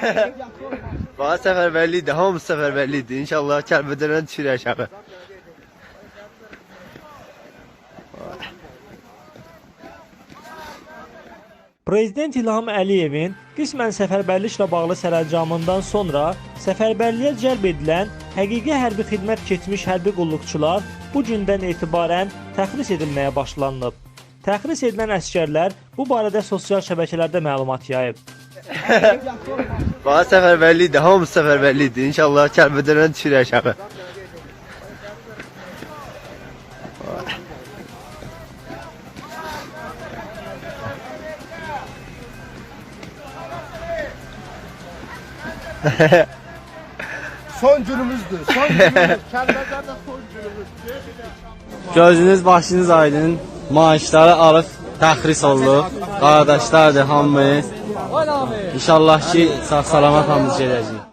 Bana səfərbərlikdir, hamı səfərbərlikdir. İnşallah Kəlbədərdən düşür aşağı. Prezident İlham Əliyevin qismən səfərbərliklə bağlı sərəncamından sonra səfərbərliyə cəlb edilən həqiqi hərbi xidmət keçmiş hərbi qulluqçular bu gündən etibarən təxris edilməyə başlanılıb. Təxris edilən əsgərlər bu barədə sosial şəbəkələrdə məlumat yayıb. Bana səfərbərlikdir, hamı səfərbərlikdir. İnşallah Kəlbədərdən düşür aşağı. Son günümüzdür. Son günümüz. Kəlbəcərdə son günümüz. Gözünüz başınız aydın. Maaşları alıb təxris oldu. Qardaşlardır hamımız. İnşallah ki sağ salamat hamımız gedəcəyik.